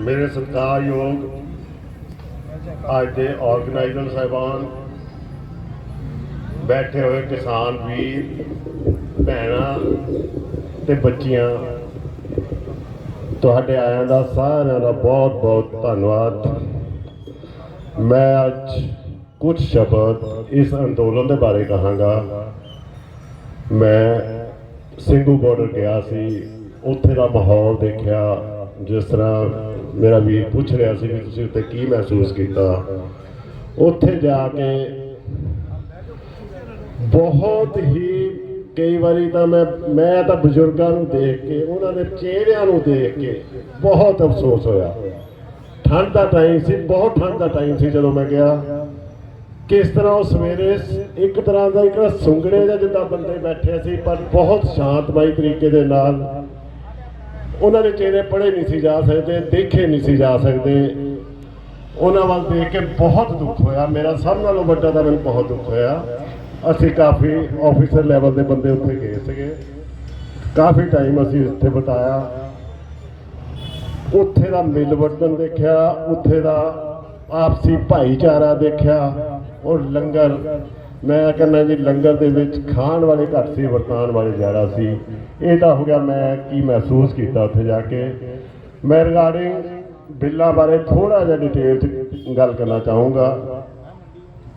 ਮੇਰੇ ਸਤਿਕਾਰਯੋਗ ਅੱਜ ਦੇ ਆਰਗੇਨਾਈਜ਼ਰ ਸਾਹਿਬਾਨ, ਬੈਠੇ ਹੋਏ ਕਿਸਾਨ ਵੀਰ, ਭੈਣਾਂ ਤੇ ਬੱਚੀਆਂ, ਤੁਹਾਡੇ ਆਇਆਂ ਦਾ ਸਾਰਿਆਂ ਦਾ ਬਹੁਤ ਬਹੁਤ ਧੰਨਵਾਦ। ਮੈਂ ਅੱਜ ਕੁਝ ਸ਼ਬਦ ਇਸ ਅੰਦੋਲਨ ਦੇ ਬਾਰੇ ਕਹਾਂਗਾ। ਮੈਂ ਸਿੰਘੂ ਬਾਰਡਰ ਗਿਆ ਸੀ, ਉੱਥੇ ਦਾ ਮਾਹੌਲ ਦੇਖਿਆ, ਜਿਸ ਤਰ੍ਹਾਂ ਮੇਰਾ ਵੀਰ ਪੁੱਛ ਰਿਹਾ ਸੀ ਵੀ ਤੁਸੀਂ ਉੱਥੇ ਕੀ ਮਹਿਸੂਸ ਕੀਤਾ? ਉੱਥੇ ਜਾ ਕੇ ਬਹੁਤ ਹੀ ਕਈ ਵਾਰੀ ਤਾਂ ਮੈਂ ਮੈਂ ਤਾਂ ਬਜ਼ੁਰਗਾਂ ਨੂੰ ਦੇਖ ਕੇ, ਉਹਨਾਂ ਦੇ ਚਿਹਰਿਆਂ ਨੂੰ ਦੇਖ ਕੇ ਬਹੁਤ ਅਫਸੋਸ ਹੋਇਆ। ਠੰਡ ਦਾ ਟਾਈਮ ਸੀ, ਬਹੁਤ ਠੰਡ ਦਾ ਟਾਈਮ ਸੀ ਜਦੋਂ ਮੈਂ ਗਿਆ। ਕਿਸ ਤਰ੍ਹਾਂ ਉਹ ਸਵੇਰੇ ਇੱਕ ਤਰ੍ਹਾਂ ਦਾ ਇੱਕ ਸੁੰਗੜੇ ਜਿਹਾ ਜਿੱਦਾਂ ਬੰਦੇ ਬੈਠੇ ਸੀ, ਪਰ ਬਹੁਤ ਸ਼ਾਂਤਮਈ ਤਰੀਕੇ ਦੇ ਨਾਲ ਉਹਨਾਂ ਦੇ ਚਿਹਰੇ ਪੜ੍ਹੇ ਨਹੀਂ ਸੀ ਜਾ ਸਕਦੇ, ਦੇਖੇ ਨਹੀਂ ਸੀ ਜਾ ਸਕਦੇ। ਉਹਨਾਂ ਵੱਲ ਦੇਖ ਕੇ ਬਹੁਤ ਦੁੱਖ ਹੋਇਆ। ਮੇਰਾ ਸਭ ਨਾਲੋਂ ਵੱਡਾ ਤਾਂ ਮੈਨੂੰ ਬਹੁਤ ਦੁੱਖ ਹੋਇਆ। ਅਸੀਂ ਕਾਫੀ ਆਫੀਸਰ ਲੈਵਲ ਦੇ ਬੰਦੇ ਉੱਥੇ ਗਏ ਸੀਗੇ। ਕਾਫੀ ਟਾਈਮ ਅਸੀਂ ਉੱਥੇ ਬਿਤਾਇਆ। ਉੱਥੇ ਦਾ ਮਿਲ ਵਰਤਨ ਦੇਖਿਆ, ਉੱਥੇ ਦਾ ਆਪਸੀ ਭਾਈਚਾਰਾ ਦੇਖਿਆ ਔਰ ਲੰਗਰ ਮੈਂ ਕਹਿੰਦਾ ਜੀ, ਲੰਗਰ ਦੇ ਵਿੱਚ ਖਾਣ ਵਾਲੇ ਘੱਟ ਸੀ ਵਰਤਾਨ ਵਾਲੇ ਜ਼ਿਆਦਾ ਸੀ। ਇਹ ਤਾਂ ਹੋ ਗਿਆ ਮੈਂ ਕੀ ਮਹਿਸੂਸ ਕੀਤਾ ਉੱਥੇ ਜਾ ਕੇ। ਮੈਂ ਰਿਗਾਰਡਿੰਗ ਬਿੱਲਾਂ ਬਾਰੇ ਥੋੜਾ ਜਿਹਾ ਡਿਟੇਲ ਚ ਗੱਲ ਕਰਨਾ ਚਾਹੂੰਗਾ।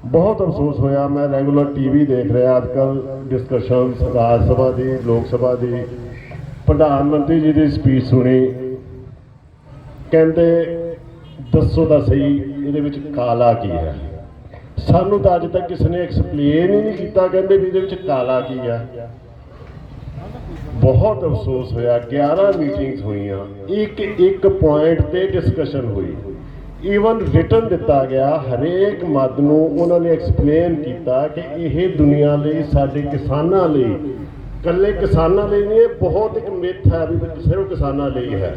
ਬਹੁਤ ਅਫਸੋਸ ਹੋਇਆ, ਮੈਂ ਰੈਗੂਲਰ ਟੀਵੀ ਦੇਖ ਰਿਹਾ ਅੱਜ ਕੱਲ ਡਿਸਕਸ਼ਨਸ ਰਾਜ ਸਭਾ ਦੀ, ਲੋਕ ਸਭਾ ਦੀ। ਪ੍ਰਧਾਨ ਮੰਤਰੀ ਜੀ ਦੀ ਸਪੀਚ ਸੁਣੀ। ਕਹਿੰਦੇ, ਦੱਸੋ ਤਾਂ ਸਹੀ, ਇਹਦੇ ਵਿੱਚ ਕਾਲਾ ਕੀ ਹੈ? ਸਾਨੂੰ ਤਾਂ ਅੱਜ ਤੱਕ ਕਿਸੇ ਨੇ ਐਕਸਪਲੇਨ ਹੀ ਨਹੀਂ ਕੀਤਾ, ਕਹਿੰਦੇ ਵੀ ਇਹਦੇ ਵਿੱਚ ਕਾਲਾ ਕੀ ਹੈ ਬਹੁਤ ਅਫਸੋਸ ਹੋਇਆ 11 ਮੀਟਿੰਗਸ ਹੋਈਆਂ, ਇੱਕ ਇੱਕ ਪੁਆਇੰਟ ਤੇ ਡਿਸਕਸ਼ਨ ਹੋਈ। ਈਵਨ ਰਿਟਰਨ ਦਿੱਤਾ ਗਿਆ, ਹਰੇਕ ਮਦ ਨੂੰ ਉਹਨਾਂ ਨੇ ਐਕਸਪਲੇਨ ਕੀਤਾ ਕਿ ਇਹ ਦੁਨੀਆ ਲਈ, ਸਾਡੇ ਕਿਸਾਨਾਂ ਲਈ ਕੱਲੇ ਕਿਸਾਨਾਂ ਲਈ ਨਹੀਂ, ਇਹ ਬਹੁਤ ਇੱਕ ਮਿੱਥ ਹੈ ਵੀ ਸਿਰਫ ਕਿਸਾਨਾਂ ਲਈ ਹੈ।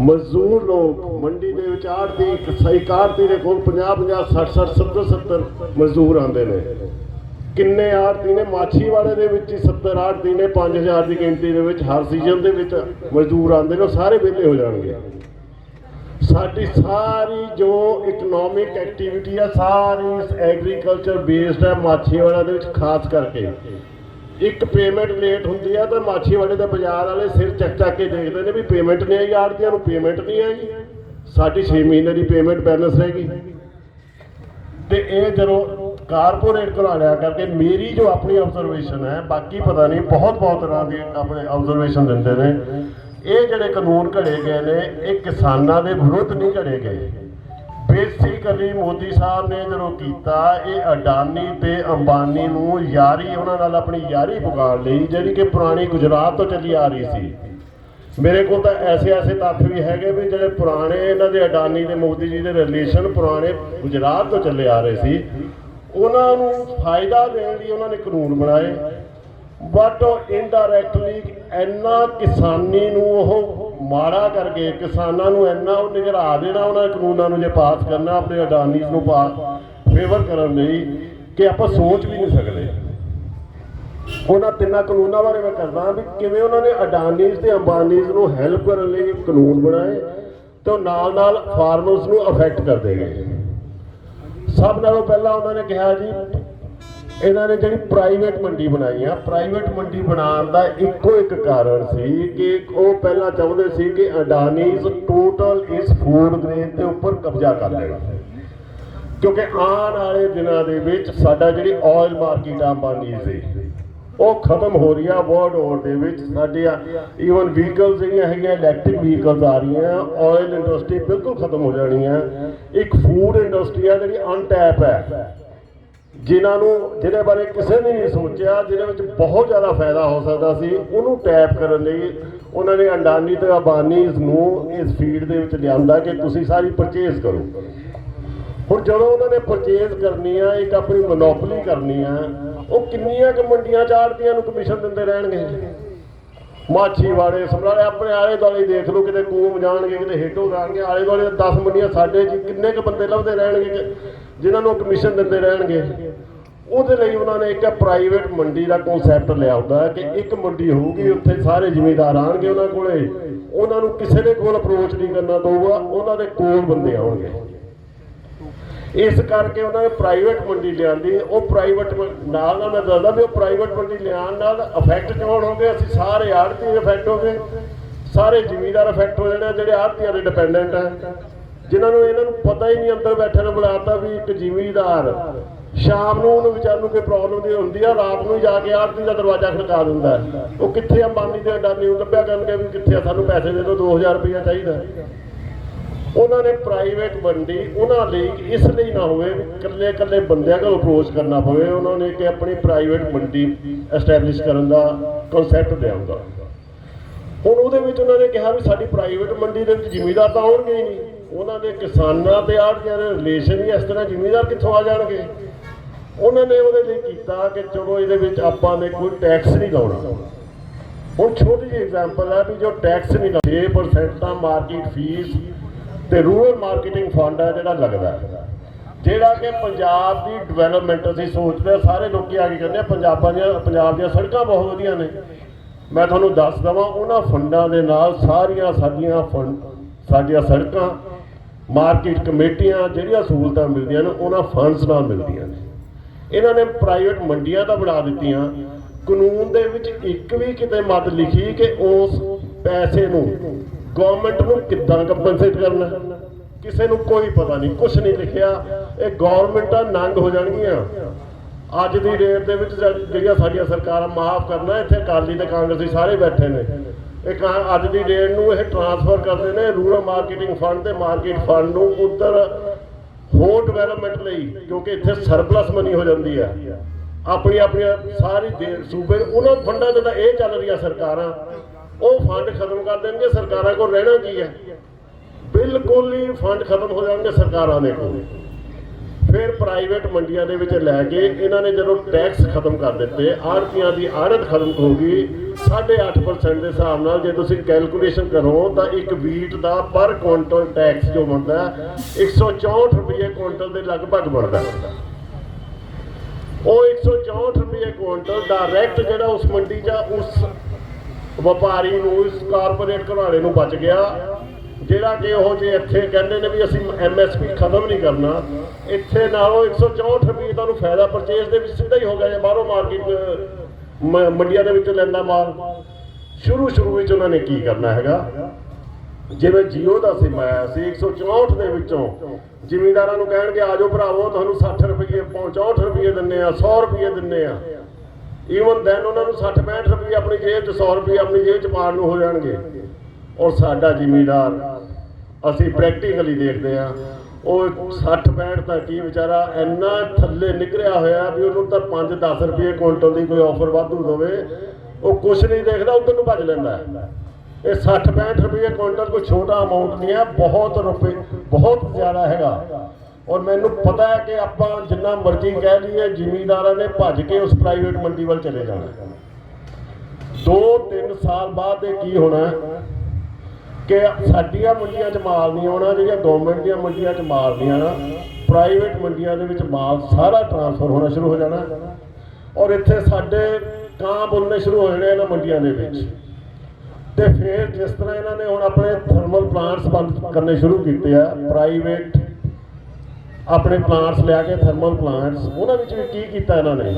ਮਜ਼ਦੂਰ ਲੋਕ ਮੰਡੀ ਦੇ ਵਿੱਚ ਆੜਤੀ ਕਸਾਈ ਕਾਰਤੀ ਦੇ ਕੋਲ 50 50 60 60 70 70 ਮਜ਼ਦੂਰ ਆਉਂਦੇ ਨੇ। ਕਿੰਨੇ ਆੜਤੀ ਨੇ? ਮਾਛੀ ਵਾਲੇ ਦੇ ਵਿੱਚ ਹੀ 70 ਆੜਤੀ ਨੇ 5000 ਦੀ ਗਿਣਤੀ ਦੇ ਵਿੱਚ ਹਰ ਸੀਜ਼ਨ ਦੇ ਵਿੱਚ ਮਜ਼ਦੂਰ ਆਉਂਦੇ ਨੇ, ਉਹ ਸਾਰੇ ਵਿਹਲੇ ਹੋ ਜਾਣਗੇ। ਸਾਡੀ ਸਾਰੀ ਜੋ ਇਕਨੋਮਿਕ ਐਕਟੀਵਿਟੀ ਆ, ਸਾਰੀ ਐਗਰੀਕਲਚਰ ਬੇਸਡ ਹੈ ਮਾਛੀ ਵਾਲਾ ਦੇ ਵਿੱਚ, ਖਾਸ ਕਰਕੇ ਇੱਕ ਪੇਮੈਂਟ ਲੇਟ ਹੁੰਦੀ ਆ ਤਾਂ ਮਾਛੀਵਾੜੇ ਦੇ ਬਾਜ਼ਾਰ ਵਾਲੇ ਸਿਰ ਚੱਕ ਚੱਕ ਕੇ ਦੇਖਦੇ ਨੇ ਵੀ ਪੇਮੈਂਟ ਨਹੀਂ ਆਈ, ਆੜਤੀਆਂ ਨੂੰ ਪੇਮੈਂਟ ਨਹੀਂ ਆਈ। ਸਾਡੀ 6 ਮਹੀਨੇ ਦੀ ਪੇਮੈਂਟ ਬੈਲੈਂਸ ਰਹਿ ਗਈ। ਤੇ ਇਹ ਜਦੋਂ ਕਾਰਪੋਰੇਟ ਘਰਾਣਿਆਂ ਕਰਕੇ ਮੇਰੀ ਜੋ ਆਪਣੀ ਆਬਜ਼ਰਵੇਸ਼ਨ ਹੈ, ਬਾਕੀ ਪਤਾ ਨਹੀਂ, ਬਹੁਤ ਬਹੁਤ ਤਰ੍ਹਾਂ ਦੀ ਆਪਣੇ ਆਬਜ਼ਰਵੇਸ਼ਨ ਦਿੰਦੇ ਨੇ। ਇਹ ਜਿਹੜੇ ਕਾਨੂੰਨ ਘੜੇ ਗਏ ਨੇ, ਇਹ ਕਿਸਾਨਾਂ ਦੇ ਵਿਰੁੱਧ ਨਹੀਂ ਘੜੇ ਗਏ। ਬੇਸਿਕਲੀ ਮੋਦੀ ਸਾਹਿਬ ਨੇ ਜਦੋਂ ਕੀਤਾ, ਇਹ ਅਡਾਨੀ ਤੇ ਅੰਬਾਨੀ ਨੂੰ ਯਾਰੀ, ਉਹਨਾਂ ਨਾਲ ਆਪਣੀ ਯਾਰੀ ਪੁਗਾੜ ਲਈ ਜਿਹੜੀ ਕਿ ਪੁਰਾਣੀ ਗੁਜਰਾਤ ਤੋਂ ਚੱਲੀ ਆ ਰਹੀ ਸੀ। ਮੇਰੇ ਕੋਲ ਤਾਂ ਐਸੇ ਐਸੇ ਤੱਥ ਵੀ ਹੈਗੇ ਵੀ ਜਿਹੜੇ ਪੁਰਾਣੇ ਇਹਨਾਂ ਦੇ ਅਡਾਨੀ ਤੇ ਮੋਦੀ ਜੀ ਦੇ ਰਿਲੇਸ਼ਨ ਪੁਰਾਣੇ ਗੁਜਰਾਤ ਤੋਂ ਚੱਲੇ ਆ ਰਹੇ ਸੀ। ਉਹਨਾਂ ਨੂੰ ਫਾਇਦਾ ਦੇਣ ਲਈ ਉਹਨਾਂ ਨੇ ਕਾਨੂੰਨ ਬਣਾਏ। ਬਟ ਉਹ ਇਨਡਾਇਰੈਕਟਲੀ ਇੰਨਾ ਕਿਸਾਨੀ ਨੂੰ ਉਹ ਮਾੜਾ ਕਰਕੇ ਕਿਸਾਨਾਂ ਨੂੰ ਇੰਨਾ ਉਹ ਨਿਗਰਾ ਦੇਣਾ, ਉਹਨਾਂ ਕਾਨੂੰਨਾਂ ਨੂੰ ਜੇ ਪਾਸ ਕਰਨਾ, ਆਪਣੇ ਅਡਾਨੀਜ਼ ਨੂੰ ਪਾਸ ਫੇਵਰ ਕਰਨ ਲਈ ਕਿ ਆਪਾਂ ਸੋਚ ਵੀ ਨਹੀਂ ਸਕਦੇ। ਉਹਨਾਂ ਤਿੰਨਾਂ ਕਾਨੂੰਨਾਂ ਬਾਰੇ ਮੈਂ ਕਰਦਾ ਵੀ ਕਿਵੇਂ ਉਹਨਾਂ ਨੇ ਅਡਾਨੀਜ਼ ਤੇ ਅੰਬਾਨੀਜ਼ ਨੂੰ ਹੈਲਪ ਕਰਨ ਲਈ ਕਾਨੂੰਨ ਬਣਾਏ ਤੇ ਉਹ ਨਾਲ ਨਾਲ ਫਾਰਮਰਸ ਨੂੰ ਅਫੈਕਟ ਕਰਦੇ ਗਏ। ਸਭ ਨਾਲੋਂ ਪਹਿਲਾਂ ਉਹਨਾਂ ਨੇ ਕਿਹਾ ਜੀ ਇਹਨਾਂ ਨੇ ਜਿਹੜੀ ਪ੍ਰਾਈਵੇਟ ਮੰਡੀ ਬਣਾਈ ਆ ਪ੍ਰਾਈਵੇਟ ਮੰਡੀ ਬਣਾਉਣ ਦਾ ਇੱਕੋ ਇੱਕ ਕਾਰਨ ਸੀ ਕਿ ਉਹ ਪਹਿਲਾਂ ਚਾਹੁੰਦੇ ਸੀ ਕਿ ਅਡਾਨੀਜ਼ ਟੋਟਲ ਇਸ ਫੂਡ ਗ੍ਰੇਨ ਦੇ ਉੱਪਰ ਕਬਜ਼ਾ ਕਰ ਲੈਣ ਕਿਉਂਕਿ ਆਉਣ ਵਾਲੇ ਦਿਨਾਂ ਦੇ ਵਿੱਚ ਸਾਡਾ ਜਿਹੜੀ ਆਇਲ ਮਾਰਕੀਟ ਆ ਅੰਬਾਨੀ ਸੀ ਉਹ ਖਤਮ ਹੋ ਰਹੀ ਆ ਵਰਲਡ ਓਵਰ ਦੇ ਵਿੱਚ ਸਾਡੀਆਂ ਈਵਨ ਵਹੀਕਲਸ ਜਿਹੜੀਆਂ ਹੈਗੀਆਂ ਇਲੈਕਟ੍ਰਿਕ ਵਹੀਕਲਸ ਆ ਰਹੀਆਂ ਆਇਲ ਇੰਡਸਟਰੀ ਬਿਲਕੁਲ ਖਤਮ ਹੋ ਜਾਣੀ ਆ ਇੱਕ ਫੂਡ ਇੰਡਸਟਰੀ ਆ ਜਿਹੜੀ ਅਨਟੈਪ ਹੈ ਜਿਨ੍ਹਾਂ ਨੂੰ, ਜਿਹਦੇ ਬਾਰੇ ਕਿਸੇ ਨੇ ਨਹੀਂ ਸੋਚਿਆ, ਜਿਹਦੇ ਵਿੱਚ ਬਹੁਤ ਜ਼ਿਆਦਾ ਫਾਇਦਾ ਹੋ ਸਕਦਾ ਸੀ, ਉਹਨੂੰ ਟੈਪ ਕਰਨ ਲਈ ਉਹਨਾਂ ਨੇ ਅੰਡਾਨੀ ਤੇ ਅਬਾਨੀਜ਼ ਨੂੰ ਇਸ ਫੀਲਡ ਦੇ ਵਿੱਚ ਲਿਆਂਦਾ ਕਿ ਤੁਸੀਂ ਸਾਰੀ ਪਰਚੇਜ਼ ਕਰੋ। ਹੁਣ ਜਦੋਂ ਉਹਨਾਂ ਨੇ ਪਰਚੇਜ਼ ਕਰਨੀ ਆ, ਇੱਕ ਆਪਣੀ ਮੋਨੋਪੋਲੀ ਕਰਨੀ ਆ, ਉਹ ਕਿੰਨੀਆਂ ਕੁ ਮੰਡੀਆਂ ਚਾੜਦੀਆਂ ਨੂੰ ਕਮਿਸ਼ਨ ਦਿੰਦੇ ਰਹਿਣਗੇ ਮਾਛੀ ਵਾਲੇ ਸਮਰਾਲੇ, ਆਪਣੇ ਆਲੇ ਦੁਆਲੇ ਦੇਖ ਲਓ, ਕਿਤੇ ਕੂਮ ਜਾਣਗੇ, ਕਿਤੇ ਹੇਠੋਂ ਜਾਣਗੇ, ਆਲੇ ਦੁਆਲੇ 10 ਮੰਡੀਆਂ ਸਾਡੇ ਜੀ, ਕਿੰਨੇ ਕੁ ਬੰਦੇ ਲੱਭਦੇ ਰਹਿਣਗੇ ਕਿ ਜਿਨ੍ਹਾਂ ਨੂੰ ਕਮਿਸ਼ਨ ਦਿੰਦੇ ਰਹਿਣਗੇ। ਉਹਦੇ ਲਈ ਉਹਨਾਂ ਨੇ ਇੱਕ ਪ੍ਰਾਈਵੇਟ ਮੰਡੀ ਦਾ ਕਨਸੈਪਟ ਲਿਆ ਹੁੰਦਾ ਕਿ ਇੱਕ ਮੰਡੀ ਹੋਊਗੀ, ਉੱਥੇ ਸਾਰੇ ਜ਼ਿਮੀਂਦਾਰ ਆਣਗੇ ਉਹਨਾਂ ਕੋਲੇ। ਉਹਨਾਂ ਨੂੰ ਕਿਸੇ ਦੇ ਕੋਲ ਅਪਰੋਚ ਨਹੀਂ ਕਰਨਾ ਪਊਗਾ, ਉਹਨਾਂ ਦੇ ਕੋਲ ਬੰਦੇ ਆਉਣਗੇ। ਇਸ ਕਰਕੇ ਉਹਨਾਂ ਨੇ ਪ੍ਰਾਈਵੇਟ ਮੰਡੀ ਲਿਆਂਦੀ। ਉਹ ਪ੍ਰਾਈਵੇਟ ਨਾਲ ਨਾਲ ਮੈਂ ਦੱਸਦਾ ਵੀ ਉਹ ਪ੍ਰਾਈਵੇਟ ਮੰਡੀ ਲਿਆਉਣ ਨਾਲ ਇਫੈਕਟ ਕੌਣ ਹੋ ਗਏ ਅਸੀਂ ਸਾਰੇ ਆੜਤੀ ਇਫੈਕਟ ਹੋ ਗਏ। ਸਾਰੇ ਜ਼ਿਮੀਂਦਾਰ ਇਫੈਕਟ ਹੋ ਜਾਣੇ ਜਿਹੜੇ ਆੜਤੀਆਂ ਦੇ ਡਿਪੈਂਡੈਂਟ ਹੈ ਜਿਨ੍ਹਾਂ ਨੂੰ ਇਹਨਾਂ ਨੂੰ ਪਤਾ ਹੀ ਨਹੀਂ ਅੰਦਰ ਬੈਠੇ ਨੂੰ ਬੁਲਾਤਾ ਵੀ ਇੱਕ ਜ਼ਿਮੀਂਦਾਰ। ਸ਼ਾਮ ਨੂੰ ਉਹਨੂੰ ਵਿਚਾਰ ਨੂੰ ਕੋਈ ਪ੍ਰੋਬਲਮ ਦੀ ਹੁੰਦੀ ਆ, ਰਾਤ ਨੂੰ ਜਾ ਕੇ ਆੜਤੀ ਦਾ ਦਰਵਾਜ਼ਾ ਖੜਕਾ ਦਿੰਦਾ ਉਹ ਕਿੱਥੇ ਅੰਬਾਨੀ ਦੇ ਅਡਾਨੀ ਨੂੰ ਲੱਭਿਆ ਕਰਨਗੇ ਵੀ ਕਿੱਥੇ ਆ, ਸਾਨੂੰ ਪੈਸੇ ਦੇ ਦਿਓ 2000 ਰੁਪਇਆ ਚਾਹੀਦਾ ਉਹਨਾਂ ਨੇ ਪ੍ਰਾਈਵੇਟ ਮੰਡੀ ਉਹਨਾਂ ਲਈ ਇਸ ਲਈ ਨਾ ਹੋਵੇ, ਇਕੱਲੇ ਇਕੱਲੇ ਬੰਦਿਆਂ ਕੋਲ ਅਪਰੋਚ ਕਰਨਾ ਪਵੇ, ਉਹਨਾਂ ਨੇ ਕਿ ਆਪਣੀ ਪ੍ਰਾਈਵੇਟ ਮੰਡੀ ਐਸਟੈਬਲਿਸ਼ ਕਰਨ ਦਾ ਕਨਸੈਪਟ ਹੁੰਦਾ। ਹੁਣ ਉਹਦੇ ਵਿੱਚ ਉਹਨਾਂ ਨੇ ਕਿਹਾ ਵੀ ਸਾਡੀ ਪ੍ਰਾਈਵੇਟ ਮੰਡੀ ਦੇ ਵਿੱਚ ਜ਼ਿਮੀਂਦਾਰ ਤਾਂ ਆਉਣਗੇ ਹੀ ਨਹੀਂ। ਉਹਨਾਂ ਦੇ ਕਿਸਾਨਾਂ ਤੇ ਆੜ੍ਹਤੀਆਂ ਦੇ ਰਿਲੇਸ਼ਨ ਹੀ ਇਸ ਤਰ੍ਹਾਂ ਜ਼ਿਮੀਦਾਰ ਕਿੱਥੋਂ ਆ ਜਾਣਗੇ? ਉਹਨਾਂ ਨੇ ਉਹਦੇ ਲਈ ਕੀਤਾ ਕਿ ਚਲੋ ਇਹਦੇ ਵਿੱਚ ਆਪਾਂ ਨੇ ਕੋਈ ਟੈਕਸ ਨਹੀਂ ਲਾਉਣਾ। ਹੁਣ ਛੋਟੀ ਜਿਹੀ ਐਗਜ਼ਾਮਪਲ ਹੈ ਵੀ ਜੋ ਟੈਕਸ ਨਹੀਂ ਲੱਗਦਾ 6% ਤਾਂ ਮਾਰਕੀਟ ਫੀਸ ਤੇ ਰੂਰਲ ਮਾਰਕੀਟਿੰਗ ਫੰਡ ਹੈ ਜਿਹੜਾ ਲੱਗਦਾ ਜਿਹੜਾ ਕਿ ਪੰਜਾਬ ਦੀ ਡਿਵੈਲਪਮੈਂਟ ਅਸੀਂ ਸੋਚਦੇ ਹਾਂ, ਸਾਰੇ ਲੋਕੀ ਆ ਕੇ ਕਹਿੰਦੇ ਪੰਜਾਬਾਂ ਦੀਆਂ, ਪੰਜਾਬ ਦੀਆਂ ਸੜਕਾਂ ਬਹੁਤ ਵਧੀਆ ਨੇ। ਮੈਂ ਤੁਹਾਨੂੰ ਦੱਸ ਦਵਾਂ, ਉਹਨਾਂ ਫੰਡਾਂ ਦੇ ਨਾਲ ਸਾਰੀਆਂ ਸਾਡੀਆਂ ਫੰਡ ਸਾਡੀਆਂ ਸੜਕਾਂ ਮਾਰਕੀਟ ਕਮੇਟੀਆਂ ਜਿਹੜੀਆਂ ਸਹੂਲਤਾਂ ਮਿਲਦੀਆਂ ਨੇ, ਉਹਨਾਂ ਫੰਡਸ ਨਾਲ ਮਿਲਦੀਆਂ ਨੇ। ਇਹਨਾਂ ਨੇ ਪ੍ਰਾਈਵੇਟ ਮੰਡੀਆਂ ਤਾਂ ਬਣਾ ਦਿੱਤੀਆਂ, ਕਾਨੂੰਨ ਦੇ ਵਿੱਚ ਇੱਕ ਵੀ ਕਿਤੇ ਮੱਦ ਲਿਖੀ ਕਿ ਉਸ ਪੈਸੇ ਨੂੰ ਗਵਰਨਮੈਂਟ ਨੂੰ ਕਿੱਦਾਂ ਕੰਪਨਸੇਟ ਕਰਨਾ ਕਿਸੇ ਨੂੰ ਕੋਈ ਪਤਾ ਨਹੀਂ ਕੁਝ ਨਹੀਂ ਲਿਖਿਆ, ਇਹ ਗਵਰਨਮੈਂਟਾਂ ਨੰਗ ਹੋ ਜਾਣਗੀਆਂ। ਅੱਜ ਦੀ ਡੇਟ ਦੇ ਵਿੱਚ ਜਿਹੜੀਆਂ ਸਾਡੀਆਂ ਸਰਕਾਰਾਂ ਮਾਫ ਕਰਨਾ, ਇੱਥੇ ਅਕਾਲੀ ਤੇ ਕਾਂਗਰਸੀ ਸਾਰੇ ਬੈਠੇ ਨੇ। ਇਹ ਅੱਜ ਦੀ ਡੇਟ ਨੂੰ ਇਹ ਟ੍ਰਾਂਸਫਰ ਕਰਦੇ ਨੇ ਰੂਰਲ ਮਾਰਕੀਟਿੰਗ ਫੰਡ ਤੇ ਮਾਰਕੀਟ ਫੰਡ ਨੂੰ ਉੱਧਰ ਹੋਰ ਡਿਵੈਲਪਮੈਂਟ ਲਈ, ਕਿਉਂਕਿ ਇੱਥੇ ਸਰਪਲਸ ਮਨੀ ਹੋ ਜਾਂਦੀ ਹੈ ਆਪਣੀ ਆਪਣੀ ਸਾਰੀ ਦੇ ਸੂਬੇ ਉਹਨਾਂ ਫੰਡਾਂ ਦੇ ਤਾਂ ਇਹ ਚੱਲ ਰਹੀਆਂ ਸਰਕਾਰਾਂ। ਉਹ ਫੰਡ ਖਤਮ ਕਰ ਦੇਣਗੇ, ਸਰਕਾਰਾਂ ਕੋਲ ਰਹਿਣਾ ਕੀ ਹੈ? ਬਿਲਕੁਲ ਹੀ ਫੰਡ ਖਤਮ ਹੋ ਜਾਣਗੇ ਸਰਕਾਰਾਂ ਦੇ ਕੋਲ। ਫਿਰ ਪ੍ਰਾਈਵੇਟ ਮੰਡੀਆਂ ਦੇ ਵਿੱਚ ਲੈ ਕੇ ਇਹਨਾਂ ਨੇ ਜਦੋਂ ਟੈਕਸ ਖਤਮ ਕਰ ਦਿੱਤੇ ਆੜਤੀਆਂ ਦੀ ਆੜਤ ਖਤਮ ਹੋ ਗਈ 8.5% ਦੇ ਹਿਸਾਬ ਨਾਲ ਜੇ ਤੁਸੀਂ ਕੈਲਕੂਲੇਸ਼ਨ ਕਰੋ ਤਾਂ ਇੱਕ ਵੀਟ ਦਾ ਪਰ ਕੁਇੰਟਲ ਟੈਕਸ ਜੋ ਬਣਦਾ ਹੈ, 164 ਰੁਪਏ ਕੁਇੰਟਲ ਦੇ ਲਗਭਗ ਬਣਦਾ ਹੈ। ਉਹ 164 ਰੁਪਏ ਕੁਇੰਟਲ ਡਾਇਰੈਕਟ ਜਿਹੜਾ ਉਸ ਮੰਡੀ 'ਚ ਉਸ ਵਪਾਰੀ ਨੂੰ ਇਸ ਕਾਰਪੋਰੇਟ ਘਰਾਣੇ ਨੂੰ ਬਚ ਗਿਆ ਜਿਹੜਾ ਕਿ ਉਹ ਜੇ ਇੱਥੇ ਕਹਿੰਦੇ ਨੇ ਵੀ ਅਸੀਂ ਐਮਐਸਪੀ ਖਤਮ ਨਹੀਂ ਕਰਨਾ। ਇੱਥੇ ਨਾਲੋਂ 164 ਰੁਪਏ ਤੁਹਾਨੂੰ ਫਾਇਦਾ ਪਰਚੇਸ ਦੇ ਵਿੱਚ ਸਿੱਧਾ ਹੀ ਹੋ ਗਿਆ ਜੇ ਬਾਹਰੋਂ ਮਾਰਕੀਟ ਮੰਡੀਆਂ ਦੇ ਵਿੱਚ ਲੈਂਦਾ ਮਾਲ। ਸ਼ੁਰੂ ਸ਼ੁਰੂ ਵਿੱਚ ਉਹਨਾਂ ਨੇ ਕੀ ਕਰਨਾ ਹੈਗਾ? ਜਿਵੇਂ ਜੀਓ ਦਾ ਸਿਮ ਆਇਆ ਸੀ 164 ਦੇ ਵਿੱਚੋਂ ਜ਼ਿਮੀਂਦਾਰਾਂ ਨੂੰ ਕਹਿਣਗੇ ਆਜੋ ਭਰਾਵੋ, ਤੁਹਾਨੂੰ 60 ਰੁਪਏ 65 ਰੁਪਏ ਦਿੰਨੇ ਆ 100 ਰੁਪਏ ਦਿੰਨੇ ਆ। ਈਵਨ ਦੈਨ ਉਹਨਾਂ ਨੂੰ 60 65 ਰੁਪਏ ਆਪਣੀ ਜੇਬ 'ਚ 100 ਰੁਪਏ ਆਪਣੀ ਜੇਬ 'ਚ ਪਾਉਣ ਨੂੰ ਹੋ ਜਾਣਗੇ। ਔਰ ਸਾਡਾ ਜ਼ਿਮੀਂਦਾਰ ਅਸੀਂ ਪ੍ਰੈਕਟੀਕਲੀ ਦੇਖਦੇ ਆ ਉਹ 60 65 ਤਾਂ ਕੀ ਵਿਚਾਰਾ ਇੰਨਾ ਥੱਲੇ ਨਿਕਲਿਆ ਹੋਇਆ ਵੀ ਉਹਨੂੰ ਤਾਂ 5-10 ਰੁਪਏ ਕੁਇੰਟਲ ਦੀ ਕੋਈ ਆਫਰ ਵਾਧੂ ਦੇਵੇ, ਉਹ ਕੁਛ ਨਹੀਂ ਦੇਖਦਾ, ਉਧਰ ਨੂੰ ਭੱਜ ਲੈਂਦਾ ਇਹ 60 65 ਰੁਪਏ ਕੁਇੰਟਲ ਕੋਈ ਛੋਟਾ ਅਮਾਉਂਟ ਨਹੀਂ ਹੈ, ਬਹੁਤ ਰੁਪਏ, ਬਹੁਤ ਜ਼ਿਆਦਾ ਹੈਗਾ। ਔਰ ਮੈਨੂੰ ਪਤਾ ਹੈ ਕਿ ਆਪਾਂ ਜਿੰਨਾ ਮਰਜ਼ੀ ਕਹਿ ਲਈਏ, ਜ਼ਿਮੀਂਦਾਰਾਂ ਨੇ ਭੱਜ ਕੇ ਉਸ ਪ੍ਰਾਈਵੇਟ ਮੰਡੀ ਵੱਲ ਚਲੇ ਜਾਣਾ। 2-3 ਸਾਲ ਬਾਅਦ ਇਹ ਕੀ ਹੋਣਾ ਕਿ ਸਾਡੀਆਂ ਮੰਡੀਆਂ 'ਚ ਮਾਲ ਨਹੀਂ ਆਉਣਾ, ਜਿਹੜੀਆਂ ਗਵਰਨਮੈਂਟ ਦੀਆਂ ਮੰਡੀਆਂ 'ਚ ਮਾਲ ਨਹੀਂ ਆਣਾ ਪ੍ਰਾਈਵੇਟ ਮੰਡੀਆਂ ਦੇ ਵਿੱਚ ਮਾਲ ਸਾਰਾ ਟ੍ਰਾਂਸਫਰ ਹੋਣਾ ਸ਼ੁਰੂ ਹੋ ਜਾਣਾ। ਔਰ ਇੱਥੇ ਸਾਡੇ ਕਾਂ ਬੋਲਣੇ ਸ਼ੁਰੂ ਹੋ ਜਾਣੇ ਇਹਨਾਂ ਮੰਡੀਆਂ ਦੇ ਵਿੱਚ। ਤੇ ਫਿਰ ਜਿਸ ਤਰ੍ਹਾਂ ਇਹਨਾਂ ਨੇ ਹੁਣ ਆਪਣੇ ਥਰਮਲ ਪਲਾਂਟਸ ਬੰਦ ਕਰਨੇ ਸ਼ੁਰੂ ਕੀਤੇ ਆ ਪ੍ਰਾਈਵੇਟ ਆਪਣੇ ਪਲਾਂਟਸ ਲਿਆ ਕੇ ਥਰਮਲ ਪਲਾਂਟਸ ਉਹਨਾਂ ਵਿੱਚ ਵੀ ਕੀ ਕੀਤਾ ਇਹਨਾਂ ਨੇ?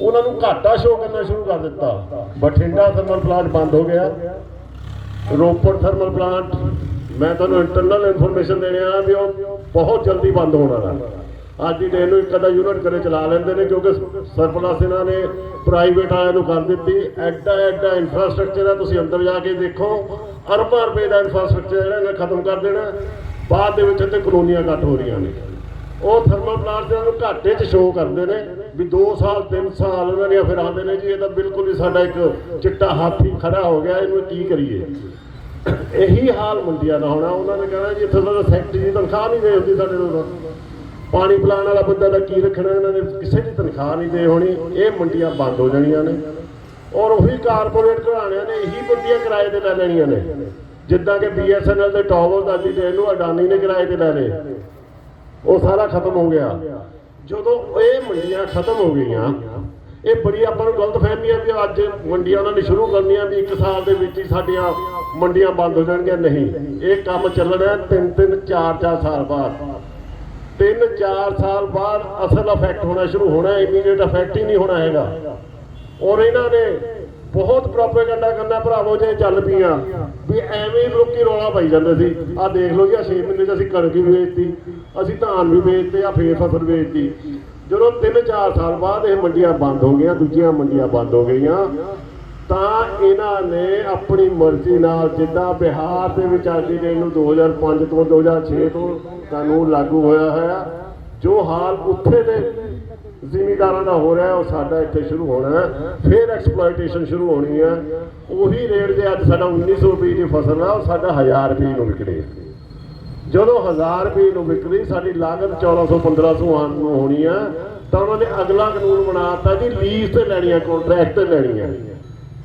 ਉਹਨਾਂ ਨੂੰ ਘਾਟਾ ਸ਼ੋਅ ਕਰਨਾ ਸ਼ੁਰੂ ਕਰ ਦਿੱਤਾ। ਬਠਿੰਡਾ ਥਰਮਲ ਪਲਾਂਟ ਬੰਦ ਹੋ ਗਿਆ। Ropar thermal plant. ਮੈਂ ਤੁਹਾਨੂੰ ਇੰਟਰਨਲ ਇਨਫੋਰਮੇਸ਼ਨ ਦੇਣੇ ਆ ਵੀ ਉਹ ਬਹੁਤ ਜਲਦੀ ਬੰਦ ਹੋਣ ਵਾਲਾ ਅੱਜ ਦੀ ਡੇ ਨੂੰ ਇੱਕ ਅੱਧਾ ਯੂਨਿਟ ਕਰੇ ਚਲਾ ਲੈਂਦੇ ਨੇ ਕਿਉਂਕਿ ਸਰਪਲਸ ਇਹਨਾਂ ਨੇ ਪ੍ਰਾਈਵੇਟ ਆਇਆਂ ਨੂੰ ਕਰ ਦਿੱਤੀ। ਐਡਾ ਐਡਾ ਇਨਫਰਾਸਟ੍ਰਕਚਰ ਹੈ ਤੁਸੀਂ ਅੰਦਰ ਜਾ ਕੇ ਦੇਖੋ। ਅਰਬਾਂ ਰੁਪਏ ਦਾ ਇਨਫਰਾਸਟ੍ਰਕਚਰ ਜਿਹੜਾ ਇਹਨੇ ਖਤਮ ਕਰ ਦੇਣਾ। ਬਾਅਦ ਦੇ ਵਿੱਚ ਇੱਥੇ ਕਲੋਨੀਆਂ ਘੱਟ ਹੋ ਰਹੀਆਂ ਨੇ। ਉਹ ਥਰਮਲ ਪਲਾਂਟ ਦੇ ਨੂੰ ਘਾਟੇ 'ਚ ਸ਼ੋਅ ਕਰਦੇ ਨੇ ਵੀ 2 ਸਾਲ 3 ਸਾਲ ਉਹਨਾਂ ਨੇ ਫਿਰ ਆਉਂਦੇ ਨੇ ਜੀ, ਇਹ ਤਾਂ ਬਿਲਕੁਲ ਹੀ ਸਾਡਾ ਇੱਕ ਚਿੱਟਾ ਹਾਥੀ ਖੜਾ ਹੋ ਗਿਆ, ਇਹਨੂੰ ਕੀ ਕਰੀਏ? ਇਹੀ ਹਾਲ ਮੰਡੀਆਂ ਦਾ ਹੋਣਾ, ਉਹਨਾਂ ਨੇ ਕਹਿਣਾ ਜੀ, ਇੱਥੇ ਤਾਂ ਸੈਕਟਰੀ ਦੀ ਤਨਖਾਹ ਨਹੀਂ ਦੇ ਹੁੰਦੀ ਸਾਡੇ ਤੋਂ ਪਾਣੀ ਪਿਲਾਉਣ ਵਾਲਾ ਬੰਦਾ ਦਾ ਕੀ ਰੱਖਣਾ, ਇਹਨਾਂ ਨੇ ਕਿਸੇ ਦੀ ਤਨਖਾਹ ਨਹੀਂ ਦੇ ਹੋਣੀ, ਇਹ ਮੰਡੀਆਂ ਬੰਦ ਹੋ ਜਾਣੀਆਂ ਨੇ। ਔਰ ਉਹੀ ਕਾਰਪੋਰੇਟ ਘਰਾਣਿਆਂ ਨੇ ਇਹੀ ਬੰਦੀਆਂ ਕਿਰਾਏ ਤੇ ਲੈ ਲੈਣੀਆਂ ਨੇ। ਜਿੱਦਾਂ ਕਿ ਬੀਐਸਐਨਐਲ ਦੇ ਟਾਵਰ ਦਾ ਜੀ ਦੇ ਨੂੰ ਅਡਾਨੀ ਨੇ ਕਿਰਾਏ ਤੇ ਲੈ ਲਏ। ਉਹ ਸਾਰਾ ਖਤਮ ਹੋ ਗਿਆ। ਜਦੋਂ ਇਹ ਮੰਡੀਆਂ ਖਤਮ ਹੋ ਗਈਆਂ, ਇਹ ਬੜੀ ਆਪਾਂ ਨੂੰ ਗਲਤ ਫਹਿਮੀ ਹੈ ਵੀ ਅੱਜ ਮੰਡੀਆਂ ਉਹਨਾਂ ਨੇ ਸ਼ੁਰੂ ਕਰਨੀਆਂ ਵੀ ਇੱਕ ਸਾਲ ਦੇ ਵਿੱਚ ਹੀ ਸਾਡੀਆਂ ਮੰਡੀਆਂ ਬੰਦ ਹੋ ਜਾਣਗੀਆਂ। ਨਹੀਂ, ਇਹ ਕੰਮ ਚੱਲਣਾ ਤਿੰਨ ਤਿੰਨ ਚਾਰ ਚਾਰ ਸਾਲ ਬਾਅਦ। ਤਿੰਨ ਚਾਰ ਸਾਲ ਬਾਅਦ ਅਸਲ ਇਫੈਕਟ ਹੋਣਾ ਸ਼ੁਰੂ ਹੋਣਾ ਇਮੀਡੀਏਟ ਇਫੈਕਟ ਹੀ ਨਹੀਂ ਹੋਣਾ ਹੈਗਾ। ਔਰ ਇਹਨਾਂ ਨੇ ਬਹੁਤ ਪ੍ਰੋਪੇਗੈਂਡਾ ਕਰਨਾ ਭਰਾਵੋ ਜੇ ਚੱਲ ਪਈਆਂ। ਵੀ ਐਵੇਂ ਲੋਕੀ ਰੌਲਾ ਪਾਈ ਜਾਂਦੇ ਸੀ। ਆਹ ਦੇਖ ਲਓ ਜੀ, ਆਹ 6 ਮਹੀਨੇ 'ਚ ਅਸੀਂ ਕਣਕ ਵੀ ਵੇਚਤੀ, ਅਸੀਂ ਧਾਨ ਵੀ ਵੇਚਤੇ ਆ ਫੇਰ ਫਸਲ ਵੇਚਤੀ। ਜਦੋਂ 3-4 ਸਾਲ ਬਾਅਦ ਇਹ ਮੰਡੀਆਂ ਬੰਦ ਹੋ ਗਈਆਂ, ਦੂਜੀਆਂ ਮੰਡੀਆਂ ਬੰਦ ਹੋ ਗਈਆਂ, ਤਾਂ ਇਹਨਾਂ ਨੇ ਆਪਣੀ ਮਰਜ਼ੀ ਨਾਲ ਜਿੱਦਾਂ ਬਿਹਾਰ ਦੇ ਵਿੱਚ ਅੱਜ ਦੀ ਡੇਟ ਨੂੰ 2005 ਤੋਂ 2006 ਤੋਂ ਕਾਨੂੰਨ ਲਾਗੂ ਹੋਇਆ ਹੈ, ਜੋ ਹਾਲ ਉੱਥੇ ਦੇ ਜ਼ਿਮੀਦਾਰਾਂ ਦਾ ਹੋ ਰਿਹਾ ਉਹ ਸਾਡਾ ਇੱਥੇ ਸ਼ੁਰੂ ਹੋਣਾ ਫਿਰ ਐਕਸਪਲੋਇਟੇਸ਼ਨ ਸ਼ੁਰੂ ਹੋਣੀ ਹੈ। ਉਹੀ ਰੇਟ ਜੇ ਅੱਜ ਸਾਡਾ 1900 ਰੁਪਏ ਦੀ ਫਸਲ ਆ, ਉਹ ਸਾਡਾ 1000 ਰੁਪਏ ਨੂੰ ਵਿਕਣੀ ਜਦੋਂ 1000 ਰੁਪਏ ਨੂੰ ਵਿਕਰੀ ਸਾਡੀ ਲਾਗਤ 1400 1500 ਆਨ ਨੂੰ ਹੋਣੀ ਆ ਤਾਂ ਉਹਨਾਂ ਨੇ ਅਗਲਾ ਕਾਨੂੰਨ ਬਣਾਤਾ ਜੀ ਲੀਜ਼ ਤੇ ਲੈਣੀ ਆ ਕੰਟਰੈਕਟ ਤੇ ਲੈਣੀ ਆ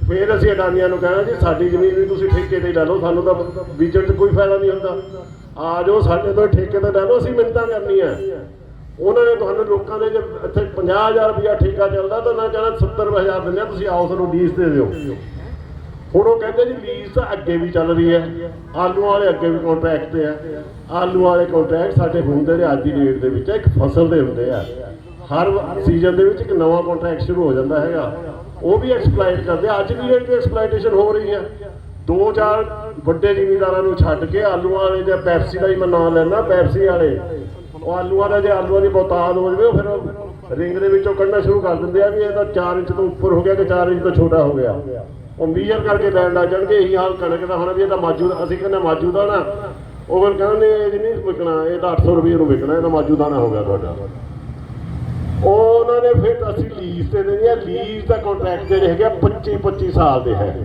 ਫਿਰ ਅਸੀਂ ਅਡਾਨੀਆਂ ਨੂੰ ਕਹਿਣਾ ਜੀ, ਸਾਡੀ ਜ਼ਮੀਨ ਵੀ ਤੁਸੀਂ ਠੇਕੇ ਤੇ ਲੈ ਲਓ, ਸਾਨੂੰ ਤਾਂ ਬੀਜਣ 'ਚ ਕੋਈ ਫਾਇਦਾ ਨਹੀਂ ਹੁੰਦਾ। ਆ ਜਾਓ, ਸਾਡੇ ਤੋਂ ਠੇਕੇ ਤੇ ਲੈ ਲਓ, ਅਸੀਂ ਮਿੰਤਾਂ ਕਰਨੀਆਂ। ਉਹਨਾਂ ਨੇ ਤੁਹਾਨੂੰ ਲੋਕਾਂ ਦੇ ਜੇ ਇੱਥੇ 50000 ਰੁਪਇਆ ਠੇਕਾ ਚੱਲਦਾ ਤਾਂ ਨਾ ਕਹਿਣਾ 70000 ਦਿੰਦੇ ਆ, ਤੁਸੀਂ ਆਓ ਸਾਨੂੰ ਲੀਜ਼ ਤੇ ਦਿਓ। ਹੁਣ ਉਹ ਕਹਿੰਦੇ ਜੀ ਲੀਜ਼ ਤਾਂ ਅੱਗੇ ਵੀ ਚੱਲ ਰਹੀ ਹੈ ਆਲੂਆਂ ਵਾਲੇ ਅੱਗੇ ਵੀ ਕੰਟਰੈਕਟ ਤੇ ਆ। ਆਲੂ ਵਾਲੇ ਕੰਟਰੈਕਟ ਸਾਡੇ ਹੁੰਦੇ ਨੇ ਅੱਜ ਦੀ ਡੇਟ ਦੇ ਵਿੱਚ, ਇੱਕ ਫਸਲ ਦੇ ਹੁੰਦੇ ਆ। ਹਰ ਸੀਜ਼ਨ ਦੇ ਵਿੱਚ ਇੱਕ ਨਵਾਂ ਕੰਟਰੈਕਟ ਸ਼ੁਰੂ ਹੋ ਜਾਂਦਾ ਹੈਗਾ। ਉਹ ਵੀ ਐਕਸਪਲਾਈਟ ਕਰਦੇ ਅੱਜ ਦੀ ਡੇਟ ਤੇ ਐਕਸਪਲਾਈਟੇਸ਼ਨ ਹੋ ਰਹੀ ਹੈ, ਦੋ ਚਾਰ ਵੱਡੇ ਜ਼ਿਮੀਂਦਾਰਾਂ ਨੂੰ ਛੱਡ ਕੇ ਆਲੂਆਂ ਵਾਲੇ ਜਾਂ ਪੈਪਸੀ ਦਾ ਹੀ ਮੈਂ ਨਾਮ ਲੈਣਾ ਪੈਪਸੀ ਵਾਲੇ। ਉਹ ਆਲੂਆਂ ਦਾ ਜੇ ਆਲੂਆਂ ਦੀ ਬਹੁਤਾਤ ਹੋ ਜਾਵੇ, ਉਹ ਫਿਰ ਰਿੰਗ ਦੇ ਵਿੱਚੋਂ ਕੱਢਣਾ ਸ਼ੁਰੂ ਕਰ ਦਿੰਦੇ ਆ ਵੀ ਇਹ ਤਾਂ 4 ਇੰਚ ਤੋਂ ਉੱਪਰ ਹੋ ਗਿਆ ਕਿ 4 ਇੰਚ ਤੋਂ ਛੋਟਾ ਹੋ ਗਿਆ। ਉਹ ਮੀਜ਼ਰ ਕਰਕੇ ਲੈਣ ਲੱਗ ਜਾਣਗੇ, ਇਹੀ ਹਾਲ ਕਣਕ ਦਾ ਹੋਣਾ ਵੀ ਇਹ ਤਾਂ ਮਾਜੂ ਦਾ- ਅਸੀਂ ਕਹਿੰਦੇ ਮਾਜੂ ਦਾ ਨਾ, ਉਹ ਫਿਰ ਕਹਿੰਦੇ ਇਹ ਨਹੀਂ ਵਿਕਣਾ, ਇਹ ਤਾਂ 800 ਰੁਪਏ ਨੂੰ ਵਿਕਣਾ, ਇਹ ਮਾਜੂ ਦਾਣਾ ਹੋ ਗਿਆ ਤੁਹਾਡਾ। ਉਹ ਉਹਨਾਂ ਨੇ ਫਿਰ ਅਸੀਂ ਲੀਜ਼ ਤੇ ਦੇਣੀ ਹੈ ਲੀਜ਼ ਦਾ ਕੰਟਰੈਕਟ ਜਿਹੜੇ ਹੈਗੇ ਆ 25 25 ਸਾਲ ਦੇ ਹੈ।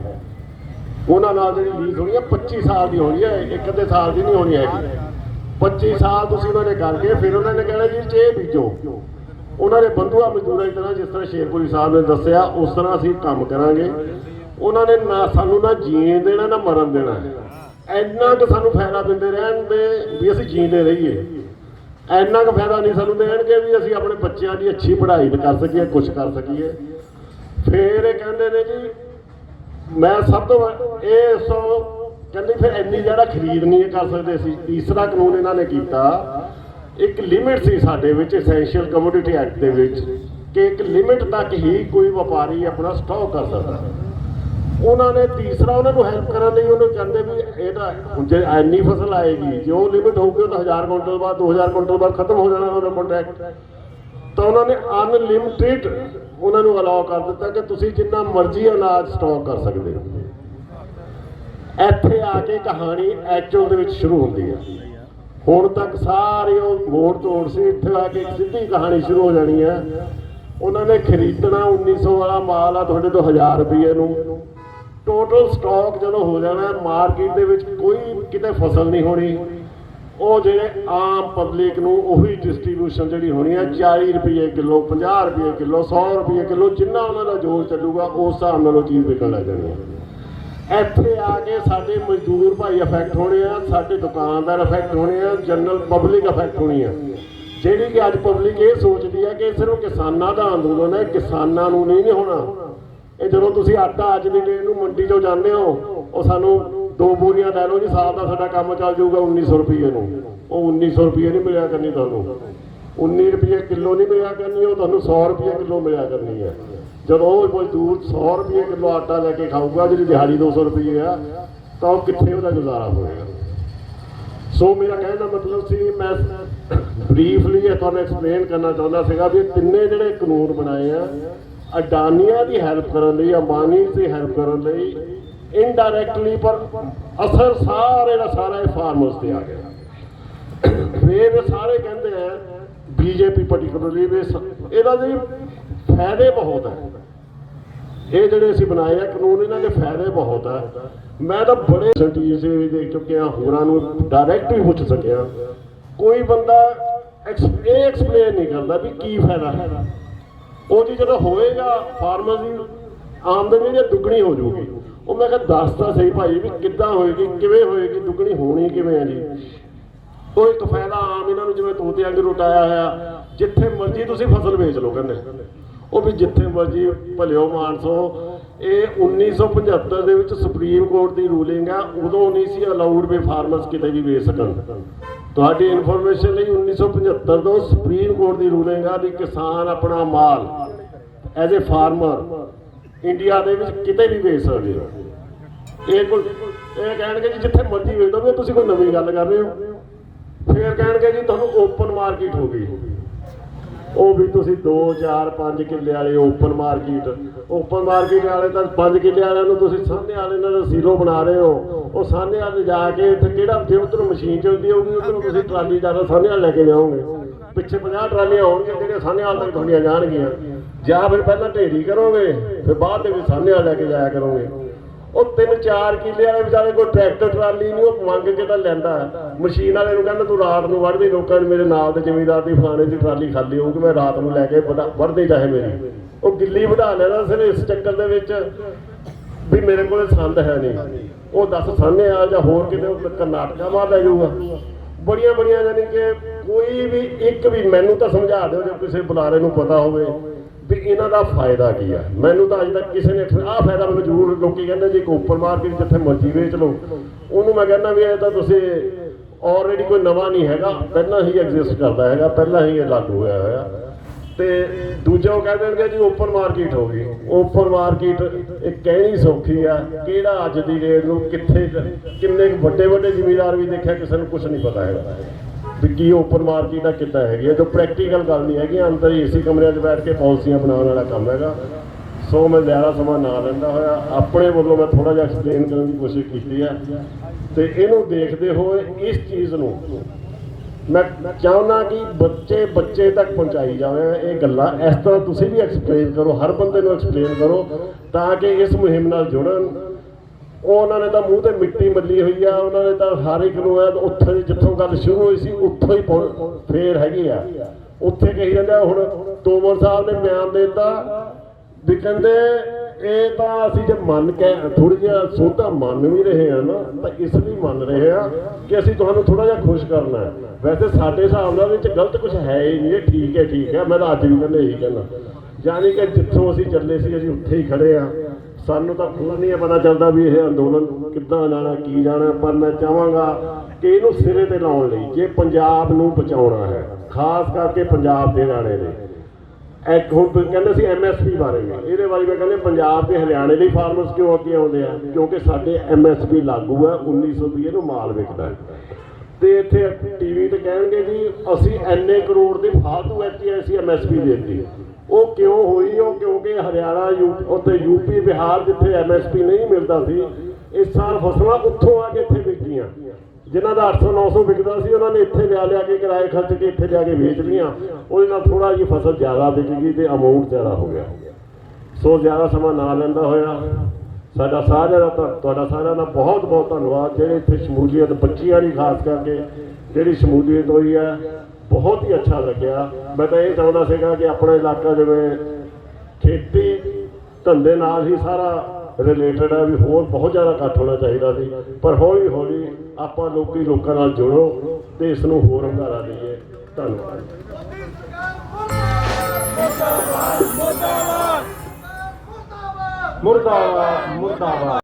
ਉਹਨਾਂ ਨਾਲ ਜਿਹੜੀ ਲੀਜ਼ ਹੋਣੀ ਹੈ 25 ਸਾਲ ਦੀ ਹੋਣੀ ਹੈ ਇੱਕ ਅੱਧੇ ਸਾਲ ਦੀ ਨਹੀਂ ਹੋਣੀ ਹੈਗੀ। 25 ਸਾਲ ਤੁਸੀਂ ਉਹਨਾਂ ਨੇ ਕਰਕੇ ਫਿਰ ਉਹਨਾਂ ਨੇ ਕਹਿਣਾ ਜੀ ਚੇ ਬੀਜੋ। ਉਹਨਾਂ ਨੇ ਬੰਧੂਆ ਮਜ਼ਦੂਰਾਂ ਦੀ ਤਰ੍ਹਾਂ ਜਿਸ ਤਰ੍ਹਾਂ ਸ਼ੇਰਪੁਰੀ ਸਾਹਿਬ ਨੇ ਦੱਸਿਆ, ਉਸ ਤਰ੍ਹਾਂ ਅਸੀਂ ਕੰਮ ਕਰਾਂਗੇ। ਉਹਨਾਂ ਨੇ ਨਾ ਸਾਨੂੰ ਨਾ ਜੀਣ ਦੇਣਾ, ਨਾ ਮਰਨ ਦੇਣਾ। ਇੰਨਾ ਕੁ ਸਾਨੂੰ ਫਾਇਦਾ ਦਿੰਦੇ ਰਹਿਣ ਦੇ ਵੀ ਅਸੀਂ ਜੀਂਦੇ ਰਹੀਏ। ਇੰਨਾ ਕੁ ਫਾਇਦਾ ਨਹੀਂ ਸਾਨੂੰ ਦੇਣਗੇ ਵੀ ਅਸੀਂ ਆਪਣੇ ਬੱਚਿਆਂ ਦੀ ਅੱਛੀ ਪੜ੍ਹਾਈ ਕਰ ਸਕੀਏ ਕੁਝ ਕਰ ਸਕੀਏ। ਫਿਰ ਇਹ ਕਹਿੰਦੇ ਨੇ ਜੀ, ਮੈਂ ਸਭ ਤੋਂ ਵੱਧ- ਇਹ ਸੋ ਕਹਿੰਦੇ ਫਿਰ ਇੰਨੀ ਜ਼ਿਆਦਾ ਖਰੀਦ ਨਹੀਂ ਕਰ ਸਕਦੇ ਸੀ। ਤੀਸਰਾ ਕਾਨੂੰਨ ਇਹਨਾਂ ਨੇ ਕੀਤਾ, ਇੱਕ ਲਿਮਿਟ ਸੀ ਸਾਡੇ ਵਿੱਚ ਐਸੈਂਸ਼ੀਅਲ ਕਮੋਡਿਟੀ ਐਕਟ ਦੇ ਵਿੱਚ, ਕਿ ਇੱਕ ਲਿਮਿਟ ਤੱਕ ਹੀ ਕੋਈ ਵਪਾਰੀ ਆਪਣਾ ਸਟਾਕ ਕਰ ਸਕਦਾ। ਉਹਨਾਂ ਨੇ ਤੀਸਰਾ ਉਹਨਾਂ ਨੂੰ ਹੈਲਪ ਕਰਨ ਲਈ ਉਹਨੂੰ ਕਹਿੰਦੇ ਵੀ ਇਹ ਤਾਂ ਹੁਣ ਜੇ ਐਨੀ ਫਸਲ ਆਏਗੀ, ਜੇ ਉਹ ਲਿਮਿਟ ਹੋਊਗੀ, ਉਹ ਤਾਂ 1000 ਕੁਇੰਟਲ ਬਾਅਦ 2000 ਕੁਇੰਟਲ ਬਾਅਦ ਖਤਮ ਹੋ ਜਾਣਾ ਉਹਦਾ ਕੰਟਰੈਕਟ ਤਾਂ ਉਹਨਾਂ ਨੇ ਅਨਲਿਮਿਟਿਡ ਉਹਨਾਂ ਨੂੰ ਅਲਾਉ ਕਰ ਦਿੱਤਾ ਕਿ ਤੁਸੀਂ ਜਿੰਨਾ ਮਰਜ਼ੀ ਅਨਾਜ ਸਟਾਕ ਕਰ ਸਕਦੇ ਹੋ। ਇੱਥੇ ਆ ਕੇ ਕਹਾਣੀ ਐਚਓ ਦੇ ਵਿੱਚ ਸ਼ੁਰੂ ਹੁੰਦੀ ਹੈ ਹੁਣ ਤੱਕ ਸਾਰੇ ਉਹ ਮੋੜ ਤੋੜ ਸੀ, ਇੱਥੇ ਆ ਕੇ ਸਿੱਧੀ ਕਹਾਣੀ ਸ਼ੁਰੂ ਹੋ ਜਾਣੀ ਹੈ ਉਹਨਾਂ ਨੇ ਖਰੀਦਣਾ 1900 ਵਾਲਾ ਮਾਲ ਆ ਤੁਹਾਡੇ ਤੋਂ 1000 ਰੁਪਏ ਨੂੰ। ਟੋਟਲ ਸਟਾਕ ਜਦੋਂ ਹੋ ਜਾਣਾ ਮਾਰਕੀਟ ਦੇ ਵਿੱਚ ਕੋਈ ਕਿਤੇ ਫਸਲ ਨਹੀਂ ਹੋਣੀ। ਉਹ ਜਿਹੜੇ ਆਮ ਪਬਲਿਕ ਨੂੰ ਉਹੀ ਡਿਸਟ੍ਰੀਬਿਊਸ਼ਨ ਜਿਹੜੀ ਹੋਣੀ ਹੈ 40 ਰੁਪਏ ਕਿਲੋ 50 ਰੁਪਏ ਕਿਲੋ 100 ਰੁਪਏ ਕਿਲੋ, ਜਿੰਨਾ ਉਹਨਾਂ ਦਾ ਜੋਰ ਚੱਲੂਗਾ, ਉਸ ਹਿਸਾਬ ਨਾਲ ਉਹ ਚੀਜ਼ ਵਿਕਣ ਲੱਗ ਜਾਣੀ ਹੈ ਇੱਥੇ ਆ ਕੇ ਸਾਡੇ ਮਜ਼ਦੂਰ ਭਾਈ ਅਫੈਕਟ ਹੋਣੇ ਆ, ਸਾਡੇ ਦੁਕਾਨਦਾਰ ਅਫੈਕਟ ਹੋਣੇ ਆ ਜਨਰਲ ਪਬਲਿਕ ਅਫੈਕਟ ਹੋਣੀ ਆ। ਜਿਹੜੀ ਕਿ ਅੱਜ ਪਬਲਿਕ ਇਹ ਸੋਚਦੀ ਹੈ ਕਿ ਸਿਰਫ ਕਿਸਾਨਾਂ ਦਾ ਅੰਦੋਲਨ ਹੈ, ਕਿਸਾਨਾਂ ਨੂੰ ਨਹੀਂ ਨਹੀਂ ਹੋਣਾ। ਇਹ ਜਦੋਂ ਤੁਸੀਂ ਆਟਾ ਅੱਜ ਦੀ ਡੇਟ ਨੂੰ ਮੰਡੀ 'ਚੋਂ ਜਾਂਦੇ ਹੋ, ਉਹ ਸਾਨੂੰ ਦੋ ਬੋਰੀਆਂ ਲੈ ਲਓ ਜੀ, ਸਾਲ ਦਾ ਸਾਡਾ ਕੰਮ ਚੱਲ ਜਾਊਗਾ 1900 ਰੁਪਏ ਨੂੰ। ਉਹ 1900 ਰੁਪਏ ਨਹੀਂ ਮਿਲਿਆ ਕਰਨੀ ਤੁਹਾਨੂੰ। 19 ਰੁਪਏ ਕਿਲੋ ਨਹੀਂ ਮਿਲਿਆ ਕਰਨੀ, ਉਹ ਤੁਹਾਨੂੰ 100 ਰੁਪਏ ਕਿਲੋ ਮਿਲਿਆ ਕਰਨੀ ਹੈ। ਜਦੋਂ ਉਹ ਮਜ਼ਦੂਰ 100 ਰੁਪਏ ਕਿਲੋ ਆਟਾ ਲੈ ਕੇ ਖਾਊਗਾ ਜਿਹੜੀ ਦਿਹਾੜੀ 200 ਰੁਪਏ ਆ, ਤਾਂ ਉਹ ਕਿੱਥੇ ਉਹਦਾ ਗੁਜ਼ਾਰਾ ਹੋਏਗਾ? ਸੋ ਮੇਰਾ ਕਹਿਣ ਦਾ ਮਤਲਬ ਸੀ, ਮੈਂ ਬਰੀਫਲੀ ਇਹ ਤੁਹਾਨੂੰ ਐਕਸਪਲੇਨ ਕਰਨਾ ਚਾਹੁੰਦਾ ਸੀਗਾ ਵੀ ਤਿੰਨੇ ਜਿਹੜੇ ਕਾਨੂੰਨ ਬਣਾਏ ਆ, ਅਡਾਨੀਆਂ ਦੀ ਹੈਲਪ ਕਰਨ ਲਈ ਅੰਬਾਨੀ ਦੀ ਹੈਲਪ ਕਰਨ ਲਈ ਇਨਡਾਇਰੈਕਟਲੀ ਪਰ ਅਸਰ ਸਾਰੇ ਦਾ ਸਾਰਾ ਇਹ ਫਾਰਮਰਸ ਤੇ ਆ ਗਿਆ। ਫਿਰ ਸਾਰੇ ਕਹਿੰਦੇ ਆ ਬੀਜੇਪੀ ਪਾਰਟਿਕੂਲਰਲੀ ਵੀ ਸ- ਇਹਦਾ ਜੀ ਫਾਇਦੇ ਬਹੁਤ ਹੈ ਇਹ ਜਿਹੜੇ ਅਸੀਂ ਬਣਾਏ ਆ ਕਾਨੂੰਨ, ਇਹਨਾਂ ਦੇ ਫਾਇਦੇ ਬਹੁਤ ਆ। ਮੈਂ ਤਾਂ ਬੜੇ ਸਟੀਜ਼ ਵੀ ਦੇਖ ਚੁੱਕਿਆ ਹੋਰਾਂ ਨੂੰ ਡਾਇਰੈਕਟ ਵੀ ਪੁੱਛ ਸਕਿਆ ਕੋਈ ਬੰਦਾ ਐਕਸ- ਇਹ ਐਕਸਪਲੇਨ ਨਹੀਂ ਕਰਦਾ ਵੀ ਕੀ ਫਾਇਦਾ ਹੈ। ਉਹ ਜੀ ਜਦੋਂ ਹੋਏਗਾ ਫਾਰਮਰ ਦੀ ਆਮਦਨੀ ਜੇ ਦੁੱਗਣੀ ਹੋ ਜਾਊਗੀ। ਉਹ ਮੈਂ ਕਿਹਾ, ਦੱਸ ਤਾਂ ਸਹੀ ਭਾਈ ਵੀ ਕਿੱਦਾਂ ਹੋਏਗੀ, ਕਿਵੇਂ ਹੋਏਗੀ, ਦੁੱਗਣੀ ਹੋਣੀ ਕਿਵੇਂ ਹੈ ਜੀ? ਉਹ ਇੱਕ ਫਾਇਦਾ ਆਮ ਇਹਨਾਂ ਨੂੰ ਜਿਵੇਂ ਤੋਤੇ ਵਾਂਗ ਰੁਟਾਇਆ ਹੋਇਆ, ਜਿੱਥੇ ਮਰਜ਼ੀ ਤੁਸੀਂ ਫਸਲ ਵੇਚ ਲਓ ਕਹਿੰਦੇ। ਉਹ ਵੀ ਜਿੱਥੇ ਮਰਜ਼ੀ ਭਲਿਓ ਮਾਨਸੋ ਇਹ 1975 ਦੇ ਵਿੱਚ ਸੁਪਰੀਮ ਕੋਰਟ ਦੀ ਰੂਲਿੰਗ ਆ, ਉਦੋਂ ਨਹੀਂ ਸੀ ਅਲਾਉਡ ਵੀ ਫਾਰਮਰਸ ਕਿਤੇ ਵੀ ਵੇਚ ਸਕਣ। ਤੁਹਾਡੀ ਇਨਫੋਰਮੇਸ਼ਨ ਲਈ 1975 ਤੋਂ ਸੁਪਰੀਮ ਕੋਰਟ ਦੀ ਰੂਲਿੰਗ ਆ ਵੀ ਕਿਸਾਨ ਆਪਣਾ ਮਾਲ ਐਜ਼ ਅ ਫਾਰਮਰ ਇੰਡੀਆ ਦੇ ਵਿੱਚ ਕਿਤੇ ਵੀ ਵੇਚ ਸਕਦੇ ਹੋ। ਇਹ ਕੋਈ ਇਹ ਕਹਿਣਗੇ ਜੀ ਜਿੱਥੇ ਮਰਜ਼ੀ ਵੇਚ ਦੋ ਤੁਸੀਂ ਕੋਈ ਨਵੀਂ ਗੱਲ ਕਰ ਰਹੇ ਹੋ। ਫਿਰ ਕਹਿਣਗੇ ਜੀ ਤੁਹਾਨੂੰ ਓਪਨ ਮਾਰਕੀਟ ਹੋ ਗਈ। ਉਹ ਵੀ ਤੁਸੀਂ 2 4 5 ਕਿੱਲੇ ਵਾਲੇ ਓਪਨ ਮਾਰਕੀਟ ਓਪਨ ਮਾਰਕੀਟ ਵਾਲੇ ਤਾਂ 5 ਕਿੱਲੇ ਵਾਲਿਆਂ ਨੂੰ ਤੁਸੀਂ ਸਾਹਮਣੇ ਵਾਲੇ ਨਾਲ ਜ਼ੀਰੋ ਬਣਾ ਰਹੇ ਹੋ। ਉਹ ਸਾਹਮਣੇ ਵਾਲੇ ਜਾ ਕੇ ਇੱਥੇ ਕਿਹੜਾ ਜੇ ਉਧਰ ਮਸ਼ੀਨ ਚੱਲਦੀ ਹੋਊਗੀ, ਉਧਰ ਤੁਸੀਂ ਟਰਾਲੀ ਜ਼ਿਆਦਾ ਸਾਹਮਣੇ ਵਾਲੇ ਲੈ ਕੇ ਜਾਓਗੇ। ਪਿੱਛੇ 50 ਟਰਾਲੀਆਂ ਹੋਣਗੀਆਂ ਜਿਹੜੀਆਂ ਸਾਹਮਣੇ ਵਾਲੇ ਤੱਕ ਤੁਹਾਡੀਆਂ ਜਾਣਗੀਆਂ। ਜਾਂ ਫਿਰ ਪਹਿਲਾਂ ਢੇਰੀ ਕਰੋਗੇ, ਫਿਰ ਬਾਅਦ ਦੇ ਵਿੱਚ ਸਾਹਮਣੇ ਵਾਲੇ ਲੈ ਕੇ ਜਾਇਆ ਕਰੋਗੇ। ਉਹ ਤਿੰਨ ਚਾਰ ਕਿੱਲੇ ਵਾਲੇ ਵਿਚਾਰੇ ਕੋਈ ਟਰੈਕਟਰ ਟਰਾਲੀ ਨਹੀਂ ਉਹ ਮੰਗ ਕੇ ਤਾਂ ਲੈਂਦਾ। ਮਸ਼ੀਨ ਵਾਲੇ ਨੂੰ ਕਹਿੰਦਾ ਤੂੰ ਰਾਤ ਨੂੰ ਵੜਦੇ ਲੋਕਾਂ ਨੇ ਮੇਰੇ ਨਾਲ ਦੇ ਜ਼ਮੀਂਦਾਰ ਦੀ ਫਲਾਣੇ ਦੀ ਟਰਾਲੀ ਖਾਲੀ ਹੋਊਗੀ, ਮੈਂ ਰਾਤ ਨੂੰ ਲੈ ਕੇ ਵੜਦੇ ਚਾਹੇ ਮੇਰੀ। ਉਹ ਗਿੱਲੀ ਵਧਾ ਲੈਣਾ ਸਿਰ ਇਸ ਚੱਕਰ ਦੇ ਵਿੱਚ ਵੀ ਮੇਰੇ ਕੋਲ ਸੰਦ ਹੈ ਨਹੀਂ। ਉਹ ਦੱਸ ਸਾਹਮਣੇ ਆ ਜਾਂ ਹੋਰ ਕਿਤੇ ਕਰਨਾਟਕਾ ਮਾਰ ਲੈ ਜਾਊਗਾ। ਬੜੀਆਂ ਬੜੀਆਂ ਯਾਨੀ ਕਿ ਕੋਈ ਵੀ ਇੱਕ ਵੀ ਮੈਨੂੰ ਤਾਂ ਸਮਝਾ ਦਿਓ ਜੇ ਕਿਸੇ ਬੁਲਾਰੇ ਨੂੰ ਪਤਾ ਹੋਵੇ। ਵੀ ਇਹਨਾਂ ਦਾ ਫਾਇਦਾ ਕੀ ਆ? ਮੈਨੂੰ ਤਾਂ ਅੱਜ ਤੱਕ ਕਿਸੇ ਨੇ ਆਹ ਫਾਇਦਾ ਮੈਨੂੰ ਜ਼ਰੂਰ ਲੋਕੀ ਕਹਿੰਦੇ ਜੀ ਓਪਨ ਮਾਰਕੀਟ ਜਿੱਥੇ ਮਰਜ਼ੀ ਵੇਚ ਲਓ। ਉਹਨੂੰ ਮੈਂ ਕਹਿੰਦਾ ਵੀ ਇਹ ਤਾਂ ਤੁਸੀਂ ਆਲਰੇਡੀ ਕੋਈ ਨਵਾਂ ਨਹੀਂ ਹੈਗਾ। ਪਹਿਲਾਂ ਹੀ ਐਗਜ਼ਿਸਟ ਕਰਦਾ ਹੈਗਾ, ਪਹਿਲਾਂ ਹੀ ਇਹ ਲਾਗੂ ਹੋਇਆ ਹੋਇਆ। ਤੇ ਦੂਜਾ ਉਹ ਕਹਿ ਦੇਣਗੇ ਜੀ ਓਪਨ ਮਾਰਕੀਟ ਹੋ ਗਈ। ਓਪਨ ਮਾਰਕੀਟ ਇਹ ਕਹਿਣੀ ਸੌਖੀ ਆ, ਕਿਹੜਾ ਅੱਜ ਦੀ ਡੇਟ ਨੂੰ ਕਿੱਥੇ, ਕਿੰਨੇ ਵੱਡੇ ਵੱਡੇ ਜ਼ਿਮੀਦਾਰ ਵੀ ਦੇਖਿਆ, ਕਿਸੇ ਨੂੰ ਕੁਝ ਨਹੀਂ ਪਤਾ ਹੈਗਾ। ਵੀ ਕੀ ਓਪਨ ਮਾਰਕੀਟ ਆ ਕਿੱਦਾਂ ਹੈਗੀ ਹੈ ਜੋ ਪ੍ਰੈਕਟੀਕਲ ਗੱਲ ਨਹੀਂ ਹੈਗੀ, ਅੰਦਰ ਹੀ ਏਸੀ ਕਮਰਿਆਂ 'ਚ ਬੈਠ ਕੇ ਪਾਲਿਸੀਆਂ ਬਣਾਉਣ ਵਾਲਾ ਕੰਮ ਹੈਗਾ। ਸੋ ਮੈਂ ਜ਼ਿਆਦਾ ਸਮਾਂ ਨਾ ਲੈਂਦਾ ਹੋਇਆ, ਆਪਣੇ ਵੱਲੋਂ ਮੈਂ ਥੋੜਾ ਜਿਹਾ ਐਕਸਪਲੇਨ ਕਰਨ ਦੀ ਕੋਸ਼ਿਸ਼ ਕੀਤੀ ਹੈ ਤੇ ਇਹਨੂੰ ਦੇਖਦੇ ਹੋਏ ਇਸ ਚੀਜ਼ ਨੂੰ ਮੈਂ ਚਾਹੁੰਦਾ ਕਿ ਬੱਚੇ ਬੱਚੇ ਤੱਕ ਪਹੁੰਚਾਈ ਜਾਵੇ ਇਹ ਗੱਲਾਂ। ਇਸ ਤਰ੍ਹਾਂ ਤੁਸੀਂ ਵੀ ਐਕਸਪਲੇਨ ਕਰੋ, ਹਰ ਬੰਦੇ ਨੂੰ ਐਕਸਪਲੇਨ ਕਰੋ, ਤਾਂ ਕਿ ਇਸ ਮੁਹਿੰਮ ਨਾਲ ਜੁੜਨ। ਉਹ ਉਹਨਾਂ ਨੇ ਤਾਂ ਮੂੰਹ ਤੇ ਮਿੱਟੀ ਮੱਲੀ ਹੋਈ ਆ ਉਹਨਾਂ ਨੇ ਤਾਂ ਹਰ ਇੱਕ ਨੂੰ ਐ ਉੱਥੇ ਜਿੱਥੋਂ ਗੱਲ ਸ਼ੁਰੂ ਹੋਈ ਸੀ ਉੱਥੋਂ ਹੀ ਫੇਰ ਹੈਗੇ ਆ। ਉੱਥੇ ਕਹੀ ਜਾਂਦੇ ਆ, ਹੁਣ ਤੋਮਰ ਸਾਹਿਬ ਨੇ ਬਿਆਨ ਦੇ ਦਿੱਤਾ ਵੀ ਕਹਿੰਦੇ ਇਹ ਤਾਂ ਅਸੀਂ ਜੇ ਮੰਨ ਕੇ ਥੋੜੀ ਜਿਹਾ ਸੋਧਾ ਮੰਨ ਵੀ ਰਹੇ ਆ ਨਾ ਤਾਂ ਇਸ ਲਈ ਮੰਨ ਰਹੇ ਆ ਕਿ ਅਸੀਂ ਤੁਹਾਨੂੰ ਥੋੜਾ ਜਿਹਾ ਖੁਸ਼ ਕਰਨਾ ਹੈ। ਵੈਸੇ ਸਾਡੇ ਹਿਸਾਬ ਨਾਲ ਵਿੱਚ ਗਲਤ ਕੁਝ ਹੈ ਹੀ ਨਹੀਂ ਠੀਕ ਹੈ ਠੀਕ ਹੈ ਮੈਂ ਤਾਂ ਅੱਜ ਵੀ ਕਹਿੰਦੇ ਇਹੀ ਕਹਿੰਦਾ। ਯਾਨੀ ਕਿ ਜਿੱਥੋਂ ਅਸੀਂ ਚੱਲੇ ਸੀ ਅਸੀਂ ਉੱਥੇ ਹੀ ਖੜੇ ਆ। ਸਾਨੂੰ ਤਾਂ ਖੁਦ ਨਹੀਂ ਪਤਾ ਚੱਲਦਾ ਵੀ ਇਹ ਅੰਦੋਲਨ ਕਿੱਦਾਂ ਜਾਣਾ, ਕੀ ਜਾਣਾ, ਪਰ ਮੈਂ ਚਾਹਾਂਗਾ ਕਿ ਇਹਨੂੰ ਸਿਰੇ ਤੇ ਲਾਉਣ ਲਈ ਜੇ ਪੰਜਾਬ ਨੂੰ ਬਚਾਉਣਾ ਹੈ, ਖਾਸ ਕਰਕੇ ਪੰਜਾਬ ਦੇ ਰਾਣੇ ਨੇ। ਇੱਕ ਹੁਣ ਤੁਸੀਂ ਕਹਿੰਦੇ ਸੀ ਐਮਐਸਪੀ ਬਾਰੇ ਵੀ। ਇਹਦੇ ਬਾਰੇ ਮੈਂ ਕਹਿੰਦੇ ਪੰਜਾਬ ਤੇ ਹਰਿਆਣੇ ਲਈ ਫਾਰਮਰਸ ਕਿਉਂ ਅੱਗੇ ਆਉਂਦੇ ਆ? ਕਿਉਂਕਿ ਸਾਡੇ ਐਮਐਸਪੀ ਲਾਗੂ ਹੈ 1900 ਰੁਪਏ ਨੂੰ ਮਾਲ ਵਿਕਦਾ ਹੈ। ਤੇ ਇੱਥੇ ਟੀਵੀ ਤੇ ਕਹਿਣਗੇ ਜੀ, ਅਸੀਂ ਐਨੇ ਕਰੋੜ ਦੇ ਫਾਲਤੂ ਐਸਟੀ ਐਮਐਸਪੀ ਦੇ। ਦਿੱਤੀ ਉਹ ਕਿਉਂ ਹੋਈ? ਉਹ ਕਿਉਂਕਿ ਹਰਿਆਣਾ ਯੂ, ਉੱਥੇ ਯੂਪੀ ਬਿਹਾਰ ਜਿੱਥੇ ਐਮਐਸਪੀ ਨਹੀਂ ਮਿਲਦਾ ਸੀ, ਇਸ ਸਾਲ ਫਸਲਾਂ ਉੱਥੋਂ ਆ ਕੇ ਇੱਥੇ ਵਿਕੀਆਂ। ਜਿਨ੍ਹਾਂ ਦਾ 800 900 ਵਿਕਦਾ ਸੀ, ਉਹਨਾਂ ਨੇ ਇੱਥੇ ਲਿਆ ਲਿਆ ਕੇ ਕਿਰਾਏ ਖਰਚ ਕੇ ਇੱਥੇ ਲਿਆ ਕੇ ਵੇਚ ਲਈਆਂ ਉਹਦੇ ਨਾਲ ਥੋੜਾ ਜਿਹੀ ਫਸਲ ਜ਼ਿਆਦਾ ਵਿਕ ਗਈ ਤੇ ਅਮਾਉਂਟ ਜ਼ਿਆਦਾ ਹੋ ਗਿਆ। ਸੋ ਜ਼ਿਆਦਾ ਸਮਾਂ ਨਾ ਲੈਂਦਾ ਹੋਇਆ। ਸਾਡਾ ਸਾਰਿਆਂ ਦਾ ਤੁਹਾਡਾ ਸਾਰਿਆਂ ਦਾ ਬਹੁਤ ਬਹੁਤ ਧੰਨਵਾਦ। ਜਿਹੜੇ ਇੱਥੇ ਸ਼ਮੂਲੀਅਤ ਬੱਚੀਆਂ ਦੀ ਖਾਸ ਕਰਕੇ, ਜਿਹੜੀ ਸ਼ਮੂਲੀਅਤ ਹੋਈ ਹੈ ਬਹੁਤ ਹੀ ਅੱਛਾ ਲੱਗਿਆ। ਮੈਂ ਤਾਂ ਇਹ ਚਾਹੁੰਦਾ ਸੀਗਾ ਕਿ ਆਪਣਾ ਇਲਾਕਾ ਜਿਵੇਂ ਖੇਤੀ ਧੰਦੇ ਨਾਲ ਹੀ ਸਾਰਾ ਰਿਲੇਟਡ ਹੈ ਵੀ ਹੋਰ ਬਹੁਤ ਜ਼ਿਆਦਾ ਇਕੱਠ ਹੋਣਾ ਚਾਹੀਦਾ ਸੀ। ਪਰ ਹੌਲੀ ਹੌਲੀ ਆਪਾਂ ਲੋਕੀ ਲੋਕਾਂ ਨਾਲ ਜੁੜੋ ਤੇ ਇਸ ਨੂੰ ਹੋਰ ਹੰਗਾਰਾ ਦਈਏ। ਧੰਨਵਾਦ। ਮੁਰਦਾਬਾਦ ਮੁਰਦਾਬਾਦ।